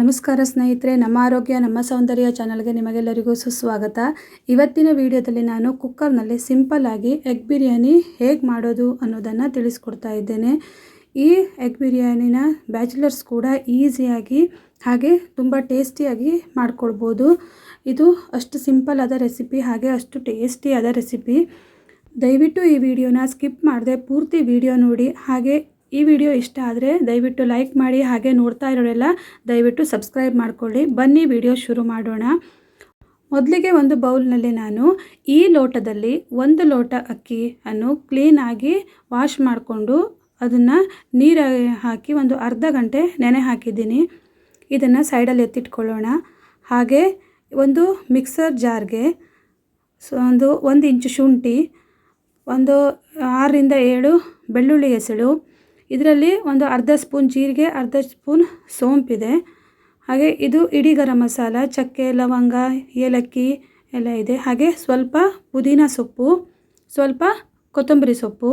ನಮಸ್ಕಾರ ಸ್ನೇಹಿತರೆ, ನಮ್ಮ ಆರೋಗ್ಯ, ನಮ್ಮ ಸೌಂದರ್ಯ ಚಾನಲ್ಗೆ ನಿಮಗೆಲ್ಲರಿಗೂ ಸುಸ್ವಾಗತ. ಇವತ್ತಿನ ವಿಡಿಯೋದಲ್ಲಿ ನಾನು ಕುಕ್ಕರ್ನಲ್ಲಿ ಸಿಂಪಲ್ ಆಗಿ ಎಗ್ ಬಿರಿಯಾನಿ ಹೇಗೆ ಮಾಡೋದು ಅನ್ನೋದನ್ನು ತಿಳಿಸ್ಕೊಡ್ತಾ ಇದ್ದೇನೆ. ಈ ಎಗ್ ಬಿರಿಯಾನಿನ ಬ್ಯಾಚುಲರ್ಸ್ ಕೂಡ ಈಸಿಯಾಗಿ ಹಾಗೆ ತುಂಬ ಟೇಸ್ಟಿಯಾಗಿ ಮಾಡ್ಕೊಳ್ಬೋದು. ಇದು ಅಷ್ಟು ಸಿಂಪಲ್ ಆದ ರೆಸಿಪಿ, ಹಾಗೆ ಅಷ್ಟು ಟೇಸ್ಟಿಯಾದ ರೆಸಿಪಿ. ದಯವಿಟ್ಟು ಈ ವಿಡಿಯೋನ ಸ್ಕಿಪ್ ಮಾಡದೆ ಪೂರ್ತಿ ವಿಡಿಯೋ ನೋಡಿ, ಹಾಗೆ ಈ ವಿಡಿಯೋ ಇಷ್ಟ ಆದರೆ ದಯವಿಟ್ಟು ಲೈಕ್ ಮಾಡಿ, ಹಾಗೆ ನೋಡ್ತಾ ಇರೋರೆಲ್ಲ ದಯವಿಟ್ಟು ಸಬ್ಸ್ಕ್ರೈಬ್ ಮಾಡಿಕೊಳ್ಳಿ. ಬನ್ನಿ ವಿಡಿಯೋ ಶುರು ಮಾಡೋಣ. ಮೊದಲಿಗೆ ಒಂದು ಬೌಲ್ನಲ್ಲಿ ನಾನು ಈ ಲೋಟದಲ್ಲಿ ಒಂದು ಲೋಟ ಅಕ್ಕಿಯನ್ನು ಕ್ಲೀನಾಗಿ ವಾಶ್ ಮಾಡಿಕೊಂಡು ಅದನ್ನು ನೀರು ಹಾಕಿ ಒಂದು ಅರ್ಧ ಗಂಟೆ ನೆನೆ ಹಾಕಿದ್ದೀನಿ. ಇದನ್ನು ಸೈಡಲ್ಲಿ ಎತ್ತಿಟ್ಕೊಳ್ಳೋಣ. ಹಾಗೆ ಒಂದು ಮಿಕ್ಸರ್ ಜಾರ್ಗೆ ಸೊ ಒಂದು ಒಂದು ಇಂಚು ಶುಂಠಿ, ಒಂದು ಆರರಿಂದ ಏಳು ಬೆಳ್ಳುಳ್ಳಿ ಹೆಸಳು ಇದರಲ್ಲಿ ಒಂದು ಅರ್ಧ ಸ್ಪೂನ್ ಜೀರಿಗೆ, ಅರ್ಧ ಸ್ಪೂನ್ ಸೋಂಪಿದೆ. ಹಾಗೆ ಇದು ಇಡೀ ಗರಂ ಮಸಾಲ, ಚಕ್ಕೆ, ಲವಂಗ, ಏಲಕ್ಕಿ ಎಲ್ಲ ಇದೆ. ಹಾಗೆ ಸ್ವಲ್ಪ ಪುದೀನ ಸೊಪ್ಪು, ಸ್ವಲ್ಪ ಕೊತ್ತಂಬರಿ ಸೊಪ್ಪು.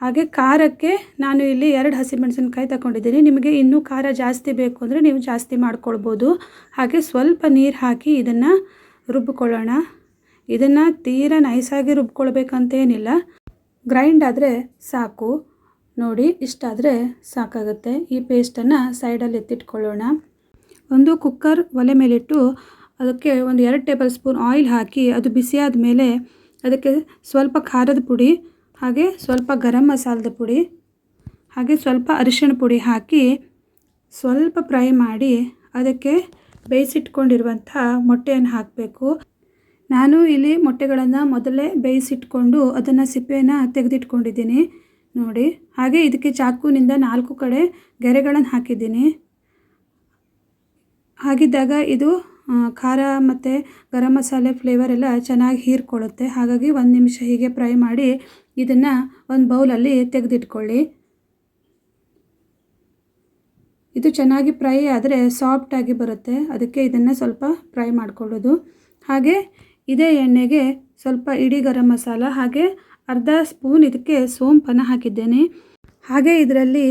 ಹಾಗೆ ಖಾರಕ್ಕೆ ನಾನು ಇಲ್ಲಿ ಎರಡು ಹಸಿಮೆಣಸಿನ್ಕಾಯಿ ತಗೊಂಡಿದ್ದೀನಿ. ನಿಮಗೆ ಇನ್ನೂ ಖಾರ ಜಾಸ್ತಿ ಬೇಕು ಅಂದರೆ ನೀವು ಜಾಸ್ತಿ ಮಾಡ್ಕೊಳ್ಬೋದು. ಹಾಗೆ ಸ್ವಲ್ಪ ನೀರು ಹಾಕಿ ಇದನ್ನು ರುಬ್ಬಿಕೊಳ್ಳೋಣ ಇದನ್ನು ತೀರಾ ನೈಸಾಗಿ ರುಬ್ಕೊಳ್ಬೇಕಂತೇನಿಲ್ಲ. ಗ್ರೈಂಡ್ ಆದರೆ ಸಾಕು. ನೋಡಿ ಇಷ್ಟಾದರೆ ಸಾಕಾಗುತ್ತೆ. ಈ ಪೇಸ್ಟನ್ನು ಸೈಡಲ್ಲಿ ಎತ್ತಿಟ್ಕೊಳ್ಳೋಣ. ಒಂದು ಕುಕ್ಕರ್ ಒಲೆ ಮೇಲಿಟ್ಟು ಅದಕ್ಕೆ ಒಂದು ಎರಡು ಟೇಬಲ್ ಸ್ಪೂನ್ ಆಯಿಲ್ ಹಾಕಿ, ಅದು ಬಿಸಿಯಾದ ಮೇಲೆ ಅದಕ್ಕೆ ಸ್ವಲ್ಪ ಖಾರದ ಪುಡಿ, ಹಾಗೆ ಸ್ವಲ್ಪ ಗರಂ ಮಸಾಲದ ಪುಡಿ, ಹಾಗೆ ಸ್ವಲ್ಪ ಅರಿಶಿಣ ಪುಡಿ ಹಾಕಿ ಸ್ವಲ್ಪ ಫ್ರೈ ಮಾಡಿ ಅದಕ್ಕೆ ಬೇಯಿಸಿಟ್ಕೊಂಡಿರುವಂಥ ಮೊಟ್ಟೆಯನ್ನು ಹಾಕಬೇಕು. ನಾನು ಇಲ್ಲಿ ಮೊಟ್ಟೆಗಳನ್ನು ಮೊದಲೇ ಬೇಯಿಸಿಟ್ಕೊಂಡು ಅದನ್ನು ಸಿಪ್ಪೆಯನ್ನು ತೆಗೆದಿಟ್ಕೊಂಡಿದ್ದೀನಿ. ನೋಡಿ. ಹಾಗೆ ಇದಕ್ಕೆ ಚಾಕುವಿನಿಂದ ನಾಲ್ಕು ಕಡೆ ಗೆರೆಗಳನ್ನು ಹಾಕಿದ್ದೀನಿ. ಹಾಗಿದ್ದಾಗ ಇದು ಖಾರ ಮತ್ತು ಗರಂ ಮಸಾಲೆ ಫ್ಲೇವರ್ ಎಲ್ಲ ಚೆನ್ನಾಗಿ ಹೀರ್ಕೊಳ್ಳುತ್ತೆ. ಹಾಗಾಗಿ ಒಂದು ನಿಮಿಷ ಹೀಗೆ ಫ್ರೈ ಮಾಡಿ ಇದನ್ನು ಒಂದು ಬೌಲಲ್ಲಿ ತೆಗೆದಿಟ್ಕೊಳ್ಳಿ. ಇದು ಚೆನ್ನಾಗಿ ಫ್ರೈ ಆದರೆ ಸಾಫ್ಟಾಗಿ ಬರುತ್ತೆ. ಅದಕ್ಕೆ ಇದನ್ನು ಸ್ವಲ್ಪ ಫ್ರೈ ಮಾಡ್ಕೊಳ್ಳೋದು. ಹಾಗೆ ಇದೇ ಎಣ್ಣೆಗೆ ಸ್ವಲ್ಪ ಇಡೀ ಗರಂ ಮಸಾಲ ಹಾಗೆ ಅರ್ಧ ಸ್ಪೂನ್ ಇದಕ್ಕೆ ಸೋಂಪನ್ನು ಹಾಕಿದ್ದೇನೆ. ಹಾಗೆ ಇದರಲ್ಲಿ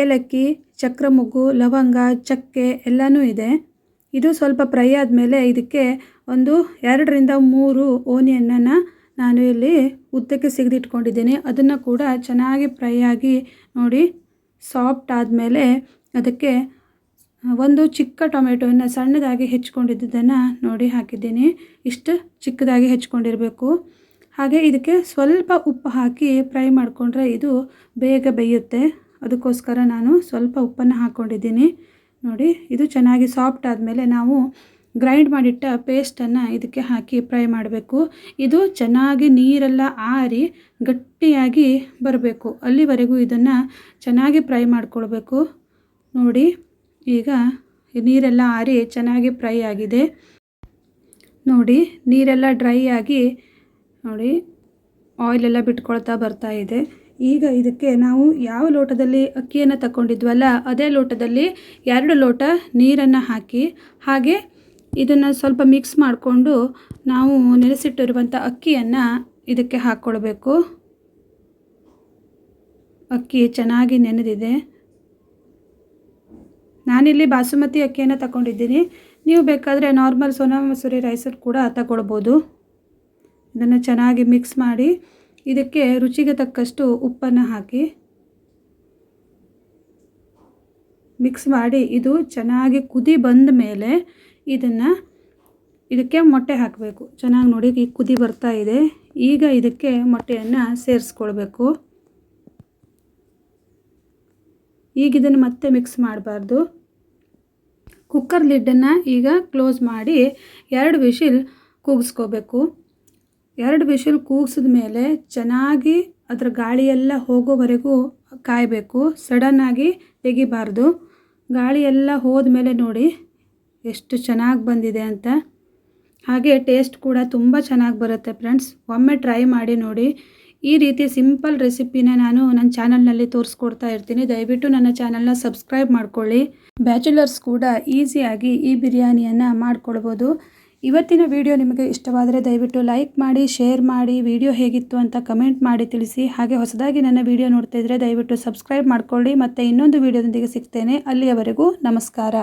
ಏಲಕ್ಕಿ, ಚಕ್ರಮುಗ್ಗು, ಲವಂಗ, ಚಕ್ಕೆ ಎಲ್ಲನೂ ಇದೆ. ಇದು ಸ್ವಲ್ಪ ಫ್ರೈ ಆದಮೇಲೆ ಇದಕ್ಕೆ ಒಂದು ಎರಡರಿಂದ ಮೂರು ಓನಿಯನ್ನನ್ನು ನಾನು ಇಲ್ಲಿ ಉದ್ದಕ್ಕೆ ಸಿಗದಿಟ್ಕೊಂಡಿದ್ದೀನಿ. ಅದನ್ನು ಕೂಡ ಚೆನ್ನಾಗಿ ಫ್ರೈ ಆಗಿ ನೋಡಿ, ಸಾಫ್ಟ್ ಆದಮೇಲೆ ಅದಕ್ಕೆ ಒಂದು ಚಿಕ್ಕ ಟೊಮೆಟೊವನ್ನು ಸಣ್ಣದಾಗಿ ಹೆಚ್ಕೊಂಡಿದ್ದನ್ನು ನೋಡಿ ಹಾಕಿದ್ದೀನಿ. ಇಷ್ಟು ಚಿಕ್ಕದಾಗಿ ಹೆಚ್ಕೊಂಡಿರಬೇಕು. ಹಾಗೆ ಇದಕ್ಕೆ ಸ್ವಲ್ಪ ಉಪ್ಪು ಹಾಕಿ ಫ್ರೈ ಮಾಡಿಕೊಂಡ್ರೆ ಇದು ಬೇಗ ಬೇಯುತ್ತೆ. ಅದಕ್ಕೋಸ್ಕರ ನಾನು ಸ್ವಲ್ಪ ಉಪ್ಪನ್ನು ಹಾಕ್ಕೊಂಡಿದ್ದೀನಿ ನೋಡಿ, ಇದು ಚೆನ್ನಾಗಿ ಸಾಫ್ಟ್ ಆದಮೇಲೆ ನಾವು ಗ್ರೈಂಡ್ ಮಾಡಿಟ್ಟ ಪೇಸ್ಟನ್ನು ಇದಕ್ಕೆ ಹಾಕಿ ಫ್ರೈ ಮಾಡಬೇಕು. ಇದು ಚೆನ್ನಾಗಿ ನೀರೆಲ್ಲ ಆರಿ ಗಟ್ಟಿಯಾಗಿ ಬರಬೇಕು. ಅಲ್ಲಿವರೆಗೂ ಇದನ್ನು ಚೆನ್ನಾಗಿ ಫ್ರೈ ಮಾಡಿಕೊಳ್ಬೇಕು. ನೋಡಿ, ಈಗ ನೀರೆಲ್ಲ ಆರಿ ಚೆನ್ನಾಗಿ ಫ್ರೈ ಆಗಿದೆ. ನೋಡಿ, ನೀರೆಲ್ಲ ಡ್ರೈ ಆಗಿ ನೋಡಿ ಆಯಿಲೆಲ್ಲ ಬಿಟ್ಕೊಳ್ತಾ ಬರ್ತಾ ಇದೆ. ಈಗ ಇದಕ್ಕೆ ನಾವು ಯಾವ ಲೋಟದಲ್ಲಿ ಅಕ್ಕಿಯನ್ನು ತಗೊಂಡಿದ್ವಲ್ಲ ಅದೇ ಲೋಟದಲ್ಲಿ ಎರಡು ಲೋಟ ನೀರನ್ನು ಹಾಕಿ, ಹಾಗೆ ಇದನ್ನು ಸ್ವಲ್ಪ ಮಿಕ್ಸ್ ಮಾಡಿಕೊಂಡು ನಾವು ನೆನೆಸಿಟ್ಟಿರುವಂಥ ಅಕ್ಕಿಯನ್ನು ಇದಕ್ಕೆ ಹಾಕ್ಕೊಳ್ಬೇಕು ಅಕ್ಕಿ ಚೆನ್ನಾಗಿ ನೆನೆದಿದೆ. ನಾನಿಲ್ಲಿ ಬಾಸುಮತಿ ಅಕ್ಕಿಯನ್ನು ತಗೊಂಡಿದ್ದೀನಿ ನೀವು ಬೇಕಾದರೆ ನಾರ್ಮಲ್ ಸೋನಾ ಮಸೂರಿ ರೈಸಲ್ಲಿ ಕೂಡ ತಗೊಳ್ಬೋದು. ಇದನ್ನು ಚೆನ್ನಾಗಿ ಮಿಕ್ಸ್ ಮಾಡಿ ಇದಕ್ಕೆ ರುಚಿಗೆ ತಕ್ಕಷ್ಟು ಉಪ್ಪನ್ನು ಹಾಕಿ ಮಿಕ್ಸ್ ಮಾಡಿ ಇದು ಚೆನ್ನಾಗಿ ಕುದಿ ಬಂದ ಮೇಲೆ ಇದನ್ನು ಇದಕ್ಕೆ ಮೊಟ್ಟೆ ಹಾಕಬೇಕು. ಚೆನ್ನಾಗಿ ನೋಡಿ ಈಗ ಕುದಿ ಬರ್ತಾ ಇದೆ. ಈಗ ಇದಕ್ಕೆ ಮೊಟ್ಟೆಯನ್ನು ಸೇರಿಸ್ಕೊಳ್ಬೇಕು. ಈಗ ಇದನ್ನು ಮತ್ತೆ ಮಿಕ್ಸ್ ಮಾಡಬಾರ್ದು. ಕುಕ್ಕರ್ ಲಿಡ್ಡನ್ನು ಈಗ ಕ್ಲೋಸ್ ಮಾಡಿ ಎರಡು ವಿಶಿಲ್ ಕೂಗಿಸ್ಕೋಬೇಕು. ಎರಡು ವಿಷಲ್ ಕೂಗಿಸಿದ ಮೇಲೆ ಚೆನ್ನಾಗಿ ಅದರ ಗಾಳಿಯೆಲ್ಲ ಹೋಗೋವರೆಗೂ ಕಾಯಬೇಕು. ಸಡನ್ನಾಗಿ ತೆಗಿಬಾರ್ದು. ಗಾಳಿಯೆಲ್ಲ ಹೋದ ಮೇಲೆ ನೋಡಿ ಎಷ್ಟು ಚೆನ್ನಾಗಿ ಬಂದಿದೆ ಅಂತ. ಹಾಗೆ ಟೇಸ್ಟ್ ಕೂಡ ತುಂಬ ಚೆನ್ನಾಗಿ ಬರುತ್ತೆ ಫ್ರೆಂಡ್ಸ್. ಒಮ್ಮೆ ಟ್ರೈ ಮಾಡಿ ನೋಡಿ. ಈ ರೀತಿ ಸಿಂಪಲ್ ರೆಸಿಪಿನ ನಾನು ನನ್ನ ಚಾನಲ್ನಲ್ಲಿ ತೋರಿಸ್ಕೊಡ್ತಾ ಇರ್ತೀನಿ. ದಯವಿಟ್ಟು ನನ್ನ ಚಾನಲ್ನ ಸಬ್ಸ್ಕ್ರೈಬ್ ಮಾಡ್ಕೊಳ್ಳಿ. ಬ್ಯಾಚುಲರ್ಸ್ ಕೂಡ ಈಸಿಯಾಗಿ ಈ ಬಿರಿಯಾನಿಯನ್ನು ಮಾಡ್ಕೊಳ್ಬೋದು. ಇವತ್ತಿನ ವಿಡಿಯೋ ನಿಮಗೆ ಇಷ್ಟವಾದರೆ ದಯವಿಟ್ಟು ಲೈಕ್ ಮಾಡಿ, ಶೇರ್ ಮಾಡಿ, ವಿಡಿಯೋ ಹೇಗಿತ್ತು ಅಂತ ಕಮೆಂಟ್ ಮಾಡಿ ತಿಳಿಸಿ. ಹಾಗೆ ಹೊಸದಾಗಿ ನನ್ನ ವಿಡಿಯೋ ನೋಡ್ತಾ ಇದ್ದರೆ ದಯವಿಟ್ಟು ಸಬ್ಸ್ಕ್ರೈಬ್ ಮಾಡ್ಕೊಳ್ಳಿ. ಮತ್ತು ಇನ್ನೊಂದು ವಿಡಿಯೋದೊಂದಿಗೆ ಸಿಗ್ತೇನೆ. ಅಲ್ಲಿಯವರೆಗೂ ನಮಸ್ಕಾರ.